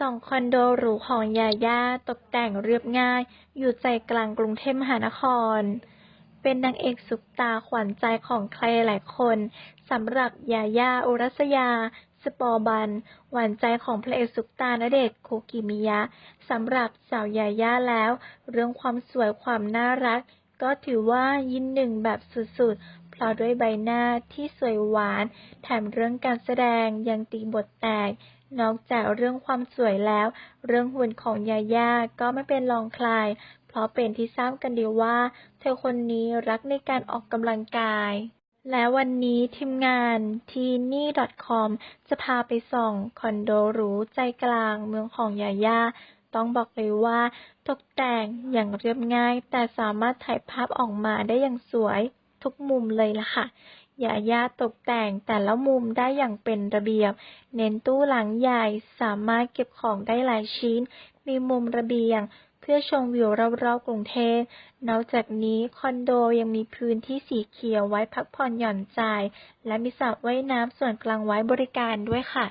สองคอนโดหรูของยาย่า ตกแต่งเรียบง่าย อยู่ใจกลางกรุงเทพมหานคร เป็นนางเอกซุปตาขวัญใจของใครหลายคนสำหรับยาย่าอุรัสยา สปอบัน หวานใจของพระเอกซุปตาณเดชน์คุกิมิยะสำหรับสาวยาย่าแล้ว เรื่องความสวยความน่ารัก ก็ถือว่ายินหนึ่งแบบสุดๆ เพราะด้วยใบหน้าที่สวยหวาน แถมเรื่องการแสดงยังตีบทแตก นอกจากเรื่องความสวยแล้ว เรื่องหุ่นของยาย่าก็ไม่เป็นรองใคร เพราะเป็นที่ทราบกันดีว่า เธอคนนี้รักในการออกกำลังกาย และวันนี้ทีมงานที่นี่ .com จะพาไปส่องคอนโดหรูใจกลางเมืองของยาย่าต้องบอกเลยว่า ตกแต่งอย่างเรียบง่าย แต่สามารถถ่ายภาพออกมาได้อย่างสวย ทุกมุมเลยล่ะค่ะยาย่าตกแต่งแต่ละมุมได้อย่างเป็นระเบียบ เน้นตู้หลังใหญ่สามารถเก็บของได้หลายชิ้น มีมุมระเบียง เพื่อชมวิวรอบๆกรุงเทพ นอกจากนี้คอนโดยังมีพื้นที่สีเขียวไว้พักผ่อนหย่อนใจ และมีสระว่ายน้ำส่วนกลางไว้บริการด้วยค่ะ